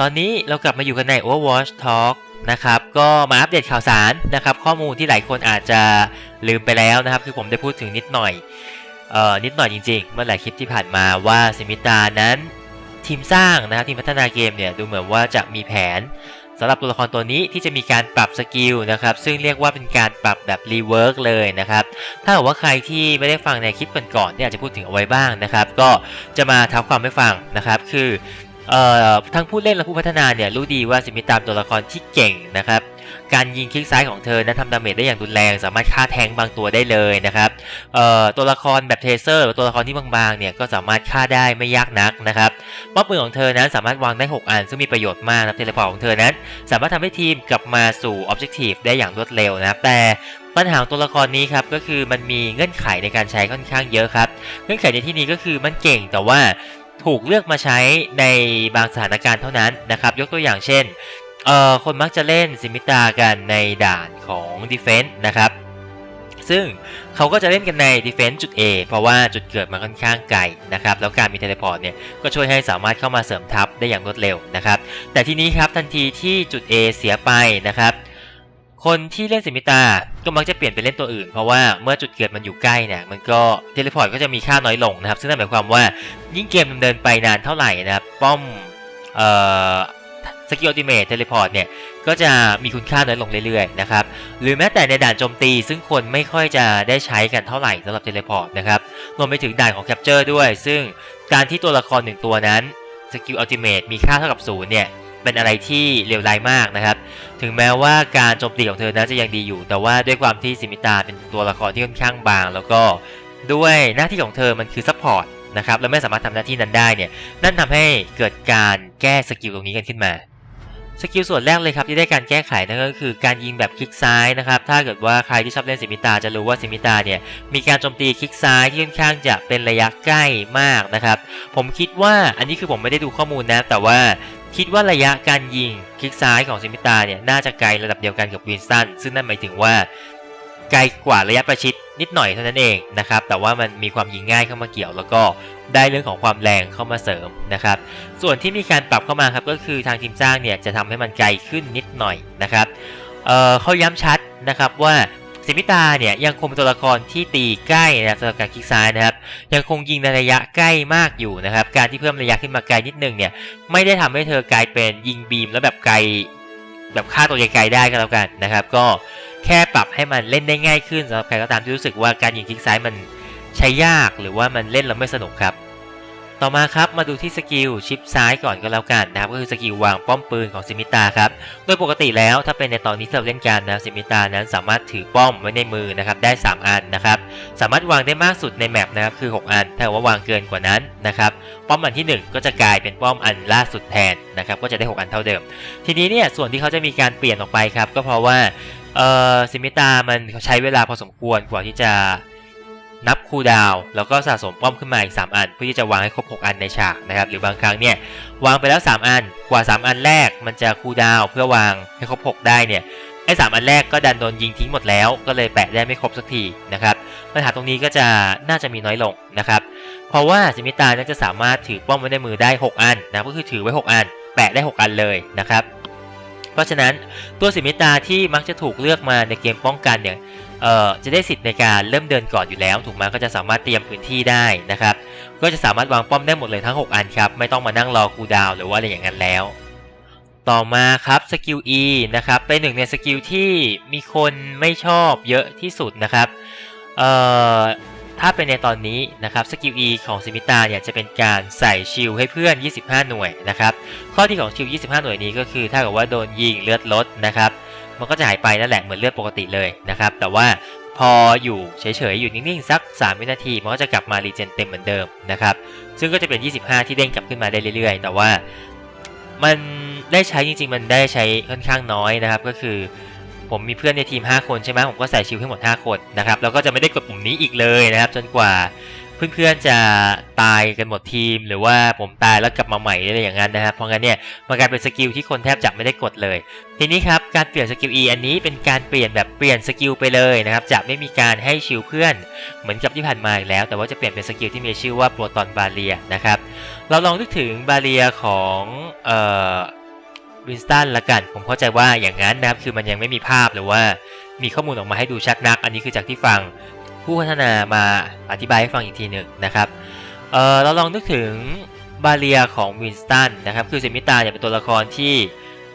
ตอนนี้เรากลับมาอยู่กันใน Overwatch Talk นะครับ ก็มาอัปเดตข่าวสารนะครับ ข้อมูลที่หลายคนอาจจะลืมไปแล้วนะครับ คือผมได้พูดถึงนิดหน่อยเอ่อนิดหน่อยจริงๆ เมื่อหลายคลิปที่ผ่านมาว่าซิมิตานั้นทีมสร้างนะครับทีมพัฒนาเกมเนี่ยดูเหมือนว่าจะมีแผนสำหรับตัวละครตัวนี้ที่จะมีการปรับสกิลนะครับ ซึ่งเรียกว่าเป็นการปรับแบบรีเวิร์กเลยนะครับ ถ้าเกิดว่าใครที่ไม่ได้ฟังในคลิปก่อนๆที่อาจจะพูดถึงเอาไว้บ้างนะครับ ก็จะมาท้าความให้ฟังนะครับ คือ เอ่อทั้งผู้เล่นและผู้พัฒนาเนี่ยรู้ดีว่าซิมิตามตัวละครที่เก่งนะครับการยิงคลิกซ้ายของเธอนั้นทำดาเมจได้อย่างรุนแรง สามารถฆ่าแทงบางตัวได้เลยนะครับตัวละครแบบเทเซอร์หรือตัวละครที่บางๆเนี่ยก็สามารถฆ่าได้ไม่ยากนักนะครับป้อมปืนของเธอนั้นสามารถวางได้ 6 อัน ซึ่งมีประโยชน์มากนะเทเลพอร์ตของเธอนั้น สามารถทำให้ทีมกลับมาสู่ออบเจกตีฟได้อย่างรวดเร็วนะครับแต่ปัญหาตัวละครนี้ครับก็คือมันมีเงื่อนไขในการใช้ค่อนข้างเยอะครับ เงื่อนไขในที่นี้ก็คือมันเก่งแต่ว่า ถูกเลือกมาใช้ในบางสถานการณ์เท่านั้นนะครับ ยกตัวอย่างเช่นเอ่อคนมักจะเล่นซิมิตากันในด่านของ Defense นะครับ ซึ่งเขาก็จะเล่นกันใน Defense จุด A เพราะว่าจุดเกิดมันค่อนข้างไกลนะครับ แล้วการมีเทเลพอร์ตเนี่ยก็ช่วยให้สามารถเข้ามาเสริมทัพได้อย่างรวดเร็วนะครับ แต่ทีนี้ครับทันทีที่จุด A เสียไปนะครับ คนที่เล่นสิมิตาก็มักจะเปลี่ยนไปเล่นตัวอื่น เพราะว่าเมื่อจุดเกิดมันอยู่ใกล้เนี่ยมันก็เทเลพอร์ตก็จะมีค่าน้อยลงนะครับ ซึ่งนั่นหมายความว่ายิ่งเกมดำเนินไปนานเท่าไหร่นะครับป้อมเอ่อสกิลอัลติเมทเทเลพอร์ตเนี่ยก็จะมีคุณค่าน้อยลงเรื่อยๆนะครับหรือแม้แต่ในด่านโจมตี ซึ่งคนไม่ค่อยจะได้ใช้กันเท่าไหร่สำหรับเทเลพอร์ตนะครับรวมไปถึงด่านของแคปเจอร์ด้วย ซึ่งการที่ตัวละครหนึ่งตัวนั้นสกิลอัลติเมทมีค่าเท่ากับศูนย์เนี่ย เป็นอะไรที่เลวร้ายมากนะครับ ถึงแม้ว่าการโจมตีของเธอนั้นจะยังดีอยู่ แต่ว่าด้วยความที่ซิมิตาเป็นตัวละครที่ค่อนข้างบาง แล้วก็ด้วยหน้าที่ของเธอมันคือซัพพอร์ตนะครับและไม่สามารถทำหน้าที่นั้นได้เนี่ยนั่นทำให้เกิดการแก้สกิลตรงนี้กันขึ้นมาสกิลส่วนแรกเลยครับที่ได้การแก้ไขนั่นก็คือการยิงแบบคลิกซ้ายนะครับถ้าเกิดว่าใครที่ชอบเล่นซิมิตาจะรู้ว่าซิมิตาเนี่ยมีการโจมตีคลิกซ้ายที่ค่อนข้างจะเป็นระยะใกล้มากนะครับผมคิดว่าอันนี้คือผมไม่ได้ดูข้อมูลนะแต่ว่า คิดว่าระยะการยิงคลิกซ้ายของซิมิตาเนี่ยน่าจะไกลระดับเดียวกันกับวินสตันซึ่งนั่นหมายถึงว่าไกลกว่าระยะประชิดนิดหน่อยเท่านั้นเองนะครับแต่ว่ามันมีความยิงง่ายเข้ามาเกี่ยว แล้วก็ได้เรื่องของความแรงเข้ามาเสริมนะครับส่วนที่มีการปรับเข้ามาครับก็คือทางทีมสร้างเนี่ยจะทำให้มันไกลขึ้นนิดหน่อยนะครับเเขาย้ำชัดนะครับว่าซิมิตาเนี่ยยังคงเป็นตัวละครที่ตีใกล้นะครับสำหรับการคลิกซ้ายนะครับ ยังคงยิงในระยะใกล้มากอยู่นะครับ การที่เพิ่มระยะขึ้นมาไกลนิดนึงเนี่ยไม่ได้ทำให้เธอกลายเป็นยิงบีมแล้วแบบไกล แบบฆ่าตัวไกลได้ก็แล้วกันนะครับ ก็แค่ปรับให้มันเล่นได้ง่ายขึ้นสำหรับใครก็ตามที่รู้สึกว่าการยิงคลิกซ้ายมันใช้ยากหรือว่ามันเล่นแล้วไม่สนุกครับ ต่อมาครับมาดูที่สกิลชิปซ้ายก่อนก็แล้วกันนะครับก็คือสกิลวางป้อมปืนของซิมิตาครับโดยปกติแล้วถ้าเป็นในตอนนี้ที่เราเล่นกันนะซิมิตานั้นสามารถถือป้อมไว้ในมือนะครับได้ 3 อันนะครับสามารถวางได้มากสุดในแมปนะครับคือ 6 อัน ถ้าว่าวางเกินกว่านั้นนะครับป้อมอันที่ 1 ก็จะกลายเป็นป้อมอันล่าสุดแทนนะครับก็จะได้ 6 อันเท่าเดิม ทีนี้เนี่ยส่วนที่เขาจะมีการเปลี่ยนออกไปครับก็เพราะว่าเออซิมิตามันใช้เวลาพอสมควรกว่าที่จะ นับคูดาวแล้วก็สะสมป้อมขึ้นมาอีก 3 อัน เพื่อที่จะวางให้ครบ 6 อันในฉากนะครับ หรือบางครั้งเนี่ยวางไปแล้ว 3 อัน กว่า 3 อันแรกมันจะคูดาวเพื่อวางให้ครบ 6 ได้เนี่ยไอ้สอันแรกก็ดันโดนยิงทิ้งหมดแล้ว ก็เลยแปะได้ไม่ครบสักทีนะครับปัญหาตรงนี้ก็จะน่าจะมีน้อยลงนะครับ เพราะว่าซิมิตานั้นจะสามารถถือป้อมไว้ในมือได้ 6 อันนะก็คือถือไว้ 6 อัน แปะได้ 6 อันเลยนะครับ เพราะฉะนั้นตัวสิมิตาที่มักจะถูกเลือกมาในเกมป้องกันเนี่ยเอ่อจะได้สิทธิ์ในการเริ่มเดินก่อนอยู่แล้ว ถูกไหมก็จะสามารถเตรียมพื้นที่ได้นะครับ ก็จะสามารถวางป้อมได้หมดเลยทั้ง 6 อันครับ ไม่ต้องมานั่งรอคูดาวหรือว่าอะไรอย่างนั้นแล้ว ต่อมาครับสกิล E นะครับ เป็นหนึ่งในสกิลที่มีคนไม่ชอบเยอะที่สุดนะครับเอ่อ ถ้าเป็นในตอนนี้นะครับสกิล E ของซิมิตาเนี่ยจะเป็นการใส่ชิลให้เพื่อน 25 หน่วยนะครับข้อที่ของชิล 25 หน่วยนี้ก็คือถ้าเกิดว่าโดนยิงเลือดลดนะครับมันก็จะหายไปนั่นแหละเหมือนเลือดปกติเลยนะครับแต่ว่าพออยู่เฉยๆ อยู่นิ่งๆ สัก 3 วินาที มันก็จะกลับมารีเจนเต็มเหมือนเดิมนะครับซึ่งก็จะเป็น 25 ที่เด้งกลับขึ้นมาได้เรื่อยๆ แต่ว่ามันได้ใช้จริงๆ มันได้ใช้ค่อนข้างน้อยนะครับก็คือ ผมมีเพื่อนในทีม 5 คนใช่ไหมผมก็ใส่ชิลให้หมด 5 คนนะครับแล้วก็จะไม่ได้กดปุ่มนี้อีกเลยนะครับ จนกว่าเพื่อนๆจะตายกันหมดทีม หรือว่าผมตายแล้วกลับมาใหม่อะไรอย่างนั้นนะครับเพราะงั้นเนี่ยมันกลายเป็นสกิลที่คนแทบจะไม่ได้กดเลย ทีนี้ครับการเปลี่ยนสกิล E อันนี้เป็นการเปลี่ยนแบบเปลี่ยนสกิลไปเลยนะครับจะไม่มีการให้ชิลเพื่อน เหมือนกับที่ผ่านมาอีกแล้ว แต่ว่าจะเปลี่ยนเป็นสกิลที่มีชื่อว่าโปรตอนบาเรียนะครับเราลองนึกถึงบาเรียของเอ่อ วินสตันละกัน ผมเข้าใจว่าอย่างนั้นนะครับ คือมันยังไม่มีภาพหรือว่ามีข้อมูลออกมาให้ดูชัดนัก อันนี้คือจากที่ฟังผู้พัฒนามาอธิบายให้ฟังอีกทีหนึ่งนะครับเออเราลองนึกถึงบาเรียของวินสตันนะครับ คือเซมิตาเนี่ยเป็นตัวละครที่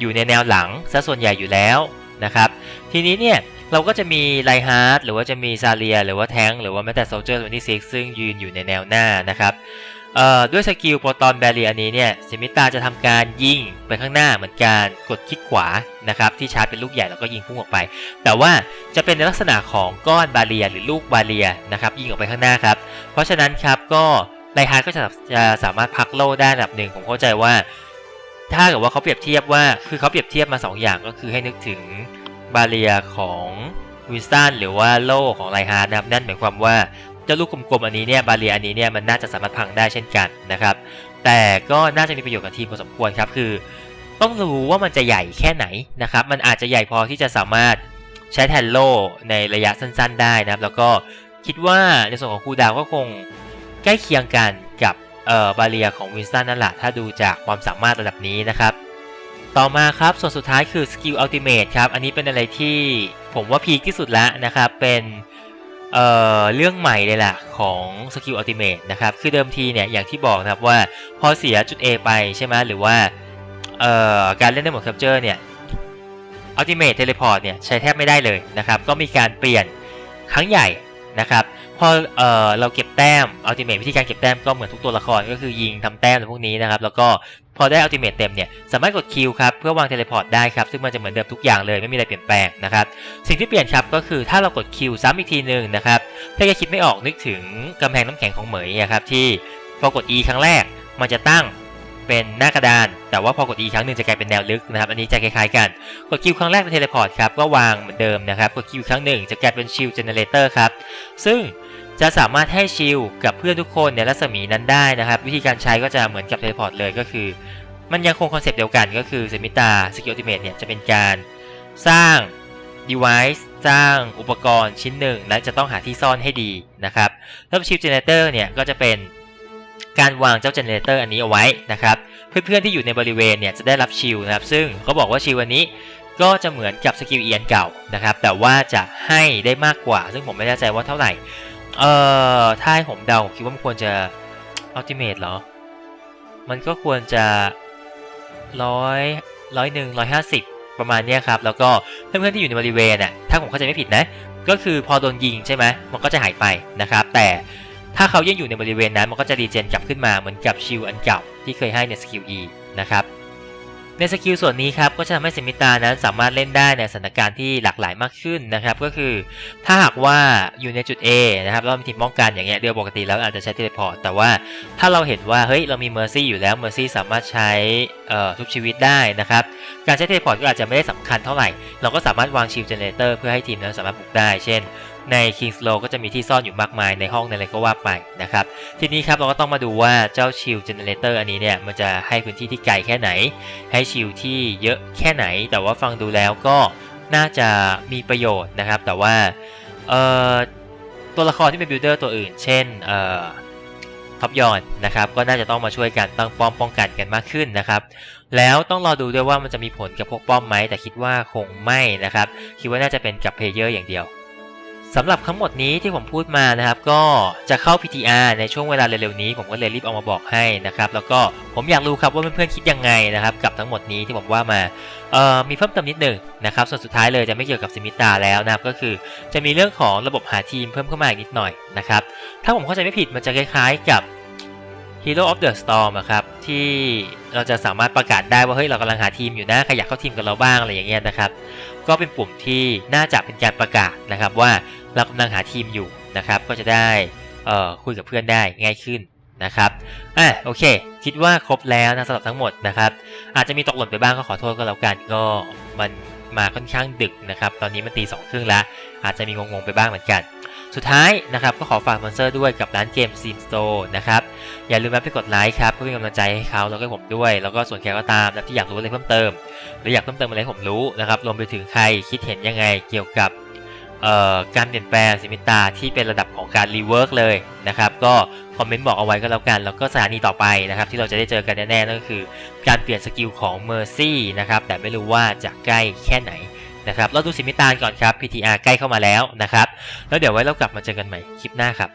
อยู่ในแนวหลังซะส่วนใหญ่อยู่แล้วนะครับ ทีนี้เนี่ยเราก็จะมีไลฮาร์ดหรือว่าจะมีซาเลีย หรือว่าแทงหรือว่าแม้แต่โซลเจอร์วันที่ซิกซึ่งยืนอยู่ในแนวหน้านะครับ เอ่อด้วยสกิลโปรตอนแบรีอันนี้เนี่ยเซมิตาจะทำการยิงไปข้างหน้าเหมือนการกดคลิกขวานะครับที่ชาร์จเป็นลูกใหญ่แล้วก็ยิงพุ่งออกไป แต่ว่าจะเป็นในลักษณะของก้อนบาเรียหรือลูกบาเรียนะครับยิงออกไปข้างหน้าครับ เพราะฉะนั้นครับก็ไลฮาร์ดก็จะจะสามารถพักโล่ได้ระดับหนึ่งผมเข้าใจว่า ถ้าเกิดว่าเขาเปรียบเทียบว่าคือเขาเปรียบเทียบมา 2 อย่างก็คือให้นึกถึงบาเรียของวินสตันหรือว่าโล่ของไลฮาร์ดนะครับนั่นหมายความว่า เจ้าลูกกลมๆอันนี้เนี่ยบาเรียอันนี้เนี่ยมันน่าจะสามารถพังได้เช่นกันนะครับ แต่ก็น่าจะมีประโยชน์กับทีมพอสมควรครับคือ ต้องรู้ว่ามันจะใหญ่แค่ไหนนะครับ มันอาจจะใหญ่พอที่จะสามารถใช้แทนโลในระยะสั้น ๆ ได้นะครับ แล้วก็คิดว่าในส่วนของคูดาวก็คงใกล้เคียงกันกับเอ่อบาเรียของวินสตันนั่นแหละถ้าดูจากความสามารถระดับนี้นะครับต่อมาครับ ส่วนสุดท้ายคือสกิลอัลติเมทครับ อันนี้เป็นอะไรที่ผมว่าพีคที่สุดแล้วนะครับ เป็น เอ่อเรื่องใหม่เลยล่ะของสกิลอัลติเมทนะครับ คือเดิมทีเนี่ยอย่างที่บอกนะครับว่าพอเสียจุด A ไปใช่ไหมหรือว่าเอ่อการเล่นในโหมดแคปเจอร์เนี่ยอัลติเมทเทเลพอร์ตเนี่ยใช้แทบไม่ได้เลยนะครับ ก็มีการเปลี่ยนครั้งใหญ่นะครับ พอเออเราเก็บแต้มอัลติเมทวิธีการเก็บแต้มก็เหมือนทุกตัวละครก็คือยิงทำแต้มอะไรพวกนี้นะครับ แล้วก็พอได้อัลติเมทเต็มเนี่ยสามารถกดคิวครับเพื่อวางเทเลพอร์ตได้ครับซึ่งมันจะเหมือนเดิมทุกอย่างเลยไม่มีอะไรเปลี่ยนแปลงนะครับสิ่งที่เปลี่ยนครับก็คือถ้าเรากดคิวซ้ำอีกทีหนึ่งนะครับถ้าจะคิดไม่ออกนึกถึงกำแพงน้ำแข็งของเหมยอะครับที่พอกด E ครั้งแรกมันจะตั้งเป็นหน้ากระดาน แต่ว่าพอกด E ครั้งหนึ่งจะกลายเป็นแนวลึกนะครับ อันนี้จะคล้ายๆกัน กดคิวครั้งแรกเป็นเทเลพอร์ตครับ ก็วางเหมือนเดิมนะครับ กดคิวครั้งหนึ่งจะกลายเป็นชิลเจเนเรเตอร์ครับ ซึ่ง จะสามารถให้ชิลกับเพื่อนทุกคนในรัศมีนั้นได้นะครับ วิธีการใช้ก็จะเหมือนกับเทเลพอร์ตเลยก็คือ มันยังคงคอนเซปต์เดียวกันก็คือเซมิตาสกิลติเมทเนี่ยจะเป็นการสร้าง device สร้างอุปกรณ์ชิ้นหนึ่ง และจะต้องหาที่ซ่อนให้ดีนะครับแล้วชิลเจเนเตอร์เนี่ยก็จะเป็นการวางเจ้าเจเนเรเตอร์อันนี้เอาไว้นะครับเพื่อนๆที่อยู่ในบริเวณเนี่ยจะได้รับชิลนะครับ ซึ่งเขาบอกว่าชิลอันนี้ก็จะเหมือนกับสกิลเอียนเก่านะครับ แต่ว่าจะให้ได้มากกว่า ซึ่งผมไม่แน่ใจว่าเท่าไหร่ เอ่อถ้าให้ผมเดาผมคิดว่ามันควรจะอัลติเมทเหรอ มันก็ควรจะร้อยร้อยหนึ่งร้อยห้าสิบประมาณนี้ครับ แล้วก็เพื่อนๆที่อยู่ในบริเวณน่ะถ้าผมเข้าใจไม่ผิดนะ ก็คือพอโดนยิงใช่ไหมมันก็จะหายไปนะครับ แต่ถ้าเขายังอยู่ในบริเวณนั้น มันก็จะรีเจนกลับขึ้นมาเหมือนกับชิลอันเก่าที่เคยให้ในสกิล E นะครับ ในสกิลส่วนนี้ครับก็จะทำให้เซมิตานั้นสามารถเล่นได้ในสถานการณ์ที่หลากหลายมากขึ้นนะครับก็คือถ้าหากว่าอยู่ในจุด A นะครับแล้วมีทีมป้องกันอย่างเงี้ยโดยปกติแล้วอาจจะใช้เทเลพอร์ตแต่ว่าถ้าเราเห็นว่าเฮ้ยเรามีเมอร์ซี่อยู่แล้วเมอร์ซี่สามารถใช้ทุกชีวิตได้นะครับการใช้เทเลพอร์ตก็อาจจะไม่ได้สำคัญเท่าไหร่ เราก็สามารถวางชิลเจเนเรเตอร์เพื่อให้ทีมนั้นสามารถบุกได้ เช่น ใน King's Row ก็จะมีที่ซ่อนอยู่มากมายในห้องในอะไรก็ว่าไปนะครับ ทีนี้ครับเราก็ต้องมาดูว่าเจ้าชิลเจเนเรเตอร์อันนี้เนี่ยมันจะให้พื้นที่ที่ไกลแค่ไหน ให้ชิลที่เยอะแค่ไหน แต่ว่าฟังดูแล้วก็น่าจะมีประโยชน์นะครับ แต่ว่าตัวละครที่เป็นบิลเดอร์ตัวอื่น เช่นท็อปยอนนะครับก็น่าจะต้องมาช่วยกันตั้งป้อมป้องกันกันมากขึ้นนะครับ แล้วต้องรอดูด้วยว่ามันจะมีผลกับพวกป้อมไหมแต่คิดว่าคงไม่นะครับ คิดว่าน่าจะเป็นกับเพลเยอร์อย่างเดียว สำหรับทั้งหมดนี้ที่ผมพูดมานะครับ ก็จะเข้า PTR ในช่วงเวลาเร็วๆนี้ ผมก็เลยรีบเอามาบอกให้นะครับ แล้วก็ผมอยากรู้ครับว่าเพื่อนๆคิดยังไงนะครับกับทั้งหมดนี้ที่ผมว่ามาเอ่อมีเพิ่มเติมนิดหนึ่งนะครับส่วนสุดท้ายเลยจะไม่เกี่ยวกับซิมิตาแล้วนะครับก็คือจะมีเรื่องของระบบหาทีมเพิ่มเข้ามาอีกนิดหน่อยนะครับถ้าผมเข้าใจไม่ผิดมันจะคล้ายๆกับ Hero of the Storm อะครับที่เราจะสามารถประกาศได้ว่าเฮ้ยเรากำลังหาทีมอยู่นะใครอยากเข้าทีมกับเราบ้างอะไรอย่างเงี้ยนะครับก็เป็นปุ่มที่น่าจะเป็นการประกาศนะครับว่า เรากำลังหาทีมอยู่นะครับ ก็จะได้เอ่อคุยกับเพื่อนได้ง่ายขึ้นนะครับอะโอเค คิดว่าครบแล้วนะสำหรับทั้งหมดนะครับ อาจจะมีตกหล่นไปบ้างก็ขอโทษก็แล้วกันก็มันมาค่อนข้างดึกนะครับ ตอนนี้มันตีสองครึ่งแล้ว อาจจะมีงงๆไปบ้างเหมือนกัน สุดท้ายนะครับ ก็ขอฝากสปอนเซอร์ด้วยกับร้านเกม Steam Store นะครับ อย่าลืมแวะไปกดไลค์ครับ เพื่อเป็นกำลังใจให้เขาแล้วก็ผมด้วย แล้วก็ส่วนใครก็ตามนะที่อยากรู้อะไรเพิ่มเติม หรืออยากเพิ่มเติมอะไรให้ผมรู้นะครับรวมไปถึงใครคิดเห็นยังไงเกี่ยวกับ การเปลี่ยนแปลงสิมิตาที่เป็นระดับของการรีเวิร์กเลยนะครับ ก็คอมเมนต์บอกเอาไว้ก็แล้วกัน แล้วก็สถานีต่อไปนะครับ ที่เราจะได้เจอกันแน่ๆนั่นก็คือ การเปลี่ยนสกิลของ Mercy นะครับ แต่ไม่รู้ว่าจะใกล้แค่ไหนนะครับเราดูสิมิตานก่อนครับ PTR ใกล้เข้ามาแล้วนะครับ แล้วเดี๋ยวไว้เรากลับมาเจอกันใหม่คลิปหน้าครับ